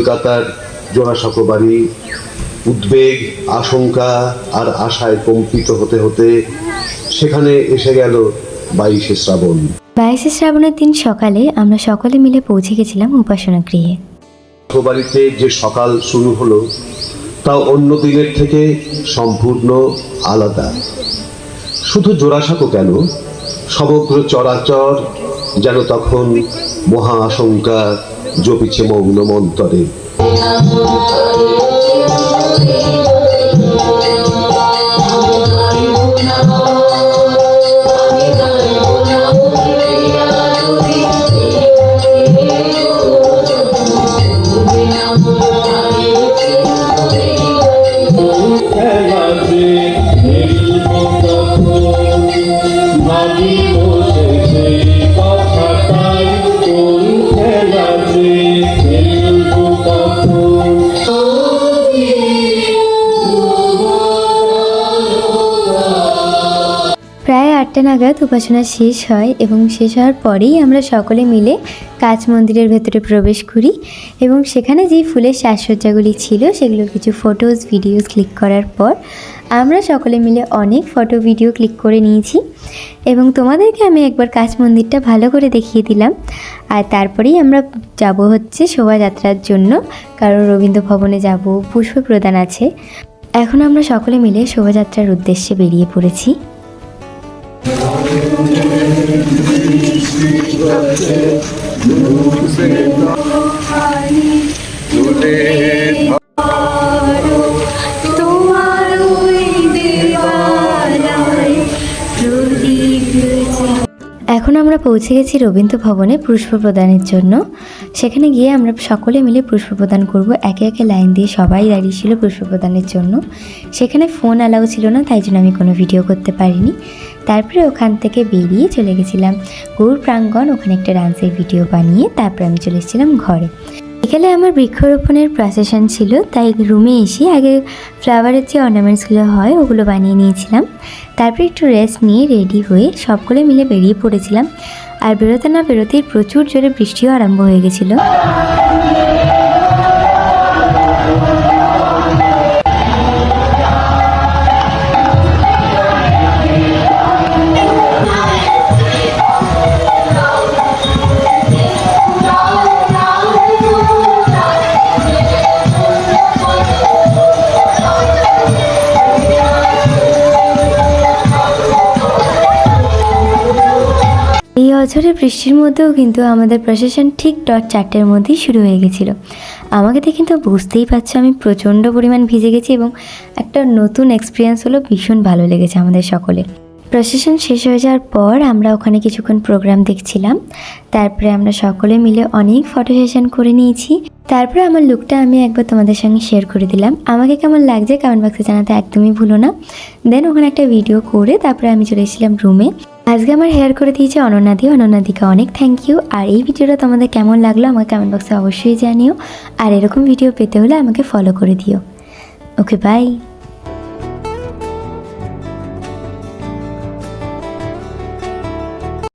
কলকাতার জোড়াসাঁকো বাড়ি উদ্বেগ আশঙ্কা আর আশায় কম্পিত হতে হতে সেখানে এসে গেল বাইশে শ্রাবণ। বাইশে শ্রাবণের দিন সকালে আমরা সকলে মিলে পৌঁছে গেছিলাম উপাসনা গৃহে বাড়িতে যে সকাল শুরু হলো তা অন্য দিনের থেকে সম্পূর্ণ আলাদা। শুধু জোড়াসাঁকো কেন সমগ্র চরাচর যেন তখন মহা আশঙ্কা জপিছে মৌন মন্তরে আটটা নাগাদ উপাসনা শেষ হয় এবং শেষ হওয়ার পরেই আমরা সকলে মিলে কাচ মন্দিরের ভেতরে প্রবেশ করি এবং সেখানে যেই ফুলের সাজসজ্জাগুলি ছিল সেগুলো কিছু ফটোজ ভিডিওস ক্লিক করার পর আমরা সকলে মিলে অনেক ফটো ভিডিও ক্লিক করে নিয়েছি এবং তোমাদেরকে আমি একবার কাচ মন্দিরটা ভালো করে দেখিয়ে দিলাম। আর তারপরেই আমরা যাব হচ্ছে শোভাযাত্রার জন্য, কারণ রবীন্দ্র ভবনে যাব, পুষ্প প্রদান আছে। এখন আমরা সকলে মিলে শোভাযাত্রার উদ্দেশ্যে বেরিয়ে পড়েছি। Nous এখন আমরা পৌঁছে গেছি রবীন্দ্র ভবনে পুষ্প প্রদানের জন্য। সেখানে গিয়ে আমরা সকলে মিলে পুষ্প প্রদান করব। একে একে লাইন দিয়ে সবাই দাঁড়িয়ে ছিল পুষ্প প্রদানের জন্য। সেখানে ফোন অ্যালাউ ছিল না, তাই জন্য আমি কোনো ভিডিও করতে পারিনি। তারপরে ওখান থেকে বেরিয়ে চলে গেছিলাম। গৌর প্রাঙ্গণ ওখানে একটা ডান্সের ভিডিও বানিয়ে তারপরে আমি চলে এসেছিলাম ঘরে। বিকেলে আমার বৃক্ষরোপণের প্রসেশন ছিল, তাই রুমে এসে আগে ফ্লাওয়ারের যে অর্নামেন্টসগুলো হয়, ওগুলো বানিয়ে নিয়েছিলাম। তারপরে একটু রেস্ট নিয়ে রেডি হয়ে সবগুলো মিলে বেরিয়ে পড়েছিলাম। আর বেরোতে না বেরোতেই প্রচুর জোরে বৃষ্টিও আরম্ভ হয়ে গেছিল। অঝরে বৃষ্টির মধ্যেও কিন্তু আমাদের প্রশাসন ঠিক ডট চারটের মধ্যেই শুরু হয়ে গেছিল। আমাকে দেখে কিন্তু বুঝতেই পারছ আমি প্রচণ্ড পরিমাণ ভিজে গেছি এবং একটা নতুন এক্সপিরিয়েন্স হলো ভীষণ ভালো লেগেছে আমাদের সকলে প্রসেশন শেষ হয়ে যাওয়ার পর আমরা ওখানে কিছুক্ষণ প্রোগ্রাম দেখছিলাম। তারপরে আমরা সকলে মিলে অনেক ফটো সেশন করে নিয়েছি। তারপরে আমার লুকটা আমি একবার তোমাদের সঙ্গে শেয়ার করে দিলাম। আমাকে কেমন লাগছে কমেন্ট বক্সে জানাতে একদমই ভুলো না। দেন ওখানে একটা ভিডিও করে তারপরে আমি চলে এসেছিলাম রুমে আজকে আমার হেয়ার করে দিয়েছে অনন্যাদি। অনন্যাদিকে অনেক থ্যাংক ইউ আর এই ভিডিওটা তোমাদের কেমন লাগল আমাকে কমেন্ট বক্সে অবশ্যই জানিও। আর এরকম ভিডিও পেতে হলে আমাকে ফলো করে দিও। Okay bye